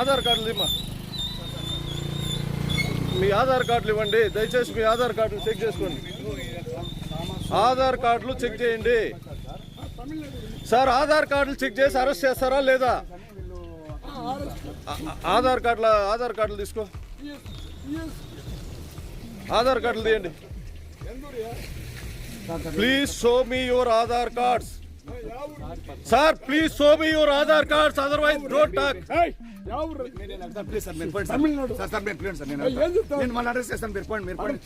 ఆధార్ కార్డులు ఇమ్మా మీ ఆధార్ కార్డులు ఇవ్వండి. దయచేసి మీ ఆధార్ కార్డులు చెక్ చేసుకోండి. ఆధార్ కార్డులు చెక్ చేయండి. సార్ ఆధార్ కార్డులు చెక్ చేసి అరెస్ట్ చేస్తారా లేదా? ఆధార్ కార్డుల ఆధార్ కార్డులు తీసుకో. ఆధార్ కార్డులు తీయండి. Please show me your Aadhaar cards sir please show me your Aadhaar cards otherwise don't talk please sir మీరు పోండి సార్. సార్ సార్ మీరు పోండి సార్ నేను వెళ్తా. నేను మళ్ళీ అడ్రస్ చేస్తాను మీరు పోండి మీరు పోండి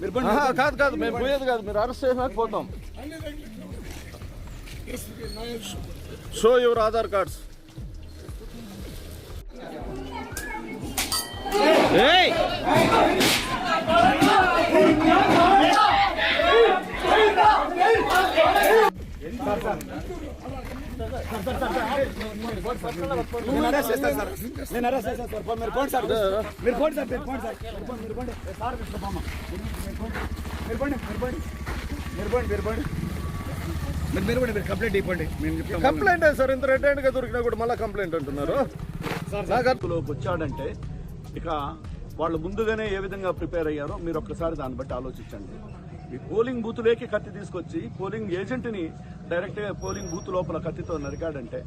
మీరు పోండి ఆహా, కాదు కాదు మేము పోయేది కాదు మీరు అరెస్ట్ చేసినాక పోతాం షో యువర్ ఆధార్ కార్డ్స్ నేను అరెస్ట్ చేస్తాను సార్ నేను అరెస్ట్ చేస్తాను సార్ పోండి, మీరు పోండి సార్ మీరు పోండి సార్ మీరు పోండి సార్ మీరు పోండి మీరు పోండి సార్ తీసుకోమ్మా. మీరు పోండి మీరు పోండి మీరు పోండి మీరు పోండి మీరు మీరు పోండి మీరు కంప్లైంట్ ఇవ్వండి మేము కంప్లైంట్ సార్ ఇంత రెడ్ హ్యాండ్గా దొరికినా కూడా మళ్ళీ కంప్లైంట్ అంటున్నారు వచ్చాడంటే ఇక వాళ్ళు ముందుగానే ఏ విధంగా ప్రిపేర్ అయ్యారో మీరు ఒక్కసారి దాన్ని బట్టి ఆలోచించండి ఈ పోలింగ్ బూతులేకి కత్తి తీసుకొచ్చి పోలింగ్ ఏజెంట్ని డైరెక్ట్గా పోలింగ్ బూత్ లోపల కత్తితో నరికాడంటే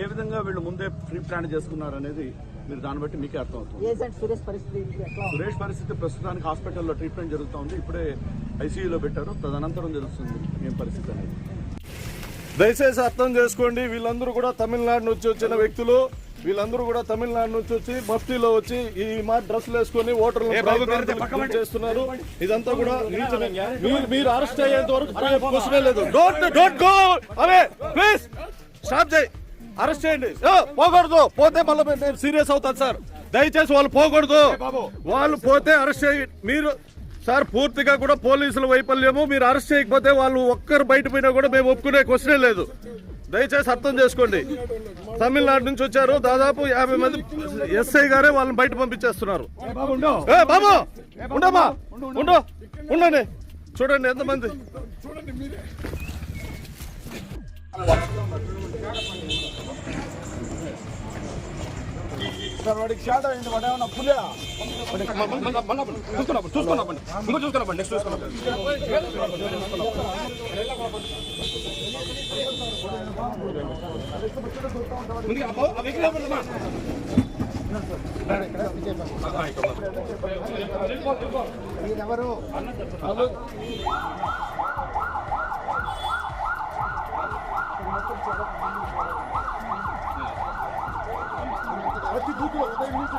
ఏ విధంగా వీళ్ళు ముందే ప్రీ ప్లాన్ చేసుకున్నారు అనేది మీరు దాన్ని బట్టి మీకే అర్థమవుతుంది. ఏజెంట్ సురేష్ పరిస్థితి ఎట్లా ఉంది? సురేష్ పరిస్థితి ప్రస్తుతానికి హాస్పిటల్లో ట్రీట్మెంట్ జరుగుతోంది. ఇప్పుడే ఐసీయూలో పెట్టారు. తదనంతరం తెలుస్తుంది ఏం పరిస్థితి అనేది. దయచేసి అర్థం చేసుకోండి. వీళ్ళందరూ కూడా తమిళనాడు నుంచి వచ్చిన వ్యక్తులు. వీళ్ళందరూ కూడా తమిళనాడు నుంచి వచ్చి మఫ్టీలో వచ్చి ఈ మా డ్రెస్సులు వేసుకొని ఓటర్లు చేస్తున్నారు. ఇదంతా కూడా. మీరు అరెస్ట్ అయ్యేంత వరకు క్వశ్చనే లేదు. Don't don't go away please stop చేయి అరెస్ట్ చేయండి. పోకూడదు. పోతే మళ్ళీ నేను సీరియస్ అవుతాను సార్ దయచేసి వాళ్ళు పోకూడదు. వాళ్ళు పోతే అరెస్ట్ చేయి. మీరు సార్ పూర్తిగా కూడా పోలీసుల వైఫల్యము. మీరు అరెస్ట్ చేయకపోతే వాళ్ళు ఒక్కరు బయట పోయినా కూడా మేము ఒప్పుకునే క్వశ్చనే లేదు. దయచేసి అర్థం చేసుకోండి. తమిళనాడు నుంచి వచ్చారు. దాదాపు యాభై మంది ఎస్ఐ గారే వాళ్ళని బయట పంపించేస్తున్నారు. బాబు! ఉండమ్మా! ఉండు. ఉండండి. చూడండి ఎంతమంది. సార్ వాడికి షాట్ అయింది వాడు ఏమన్నా పులియా ఎవరు ప్రతి బూత్లో ఉదయం నుంచి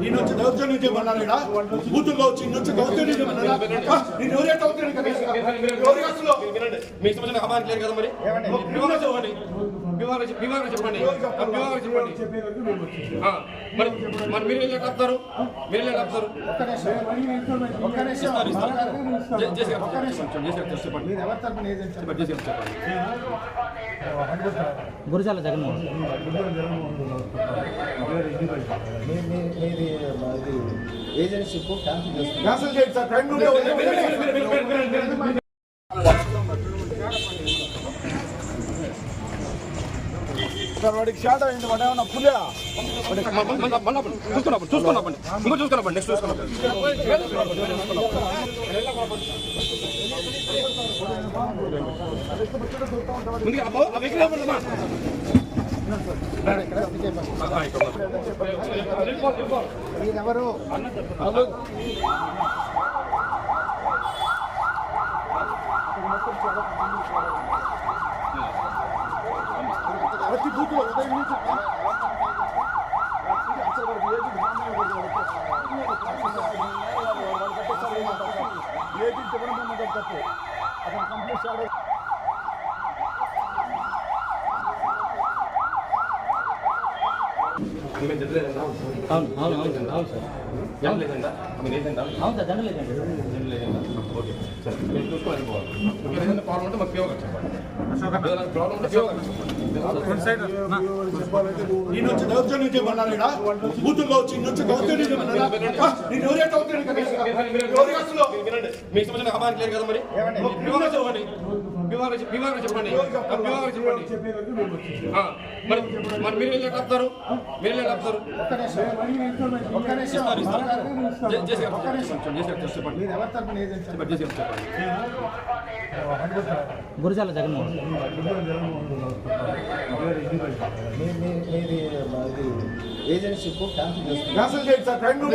నీ నుంచి దౌర్జన్యం చేయమన్నారు ఈడ. బూతుల్లో వచ్చి నీ నుంచి దౌర్జన్యం చేయమన్నారా? ఆ, నేను ఎవరే దౌర్జన్యం అసలు? మీ అమ్మాయి లేదు కదా మరి వివరణ చెప్పండి వివరణ చెప్- వివరణ చెప్పండి వివరణ చెప్పండి మరి మరి మీరు ఏం చెప్తారు మీరు ఏం చెప్తారు ఒక్క నిమిషం. ఒక్క నిమిషం. సార్ వాడికి షాట్ అయింది వాడు ఏమన్నా పులియా? చూసుకున్నప్పుడు చూసుకున్నప్పుడు ఇంకో చూసుకున్నప్పుడు నెక్స్ట్ చూసుకున్నప్పుడు ముందుగా అతను కంప్లీట్ చేయాలి అవును అవును అవును అవును సార్ జనం లేదండి మీరు ఏదండి అవును సార్. జనం లేదండి జనం లేదండి ఓకే చూసుకోవాలి మాకు ఫేవర్ చెప్పండి. ఏదైనా ప్రాబ్లం ఉంటే ఫీవర్ నేను వచ్చి దౌర్జన్యం చేయమన్నాను ఈడ. బూతుల్లో వచ్చి నేను వచ్చి దౌర్జన్యం చేయమన్నారా? ఆ, నేను ఎవరైతే దౌర్జన్యం చేయమన్నాను? ఎవరి అసలు? మీకు సంబంధించిన అమ్మాయి క్లియర్ కదా మరి చెప్పండి మరి మరి మీరు వెళ్ళి వెళ్ళి ఇస్తారు ఇస్తారు గారు చెప్పండి గారు చెప్పండి గురజాల జగన్మోహన్ క్యాన్సిల్ చేయండి సార్ రెండు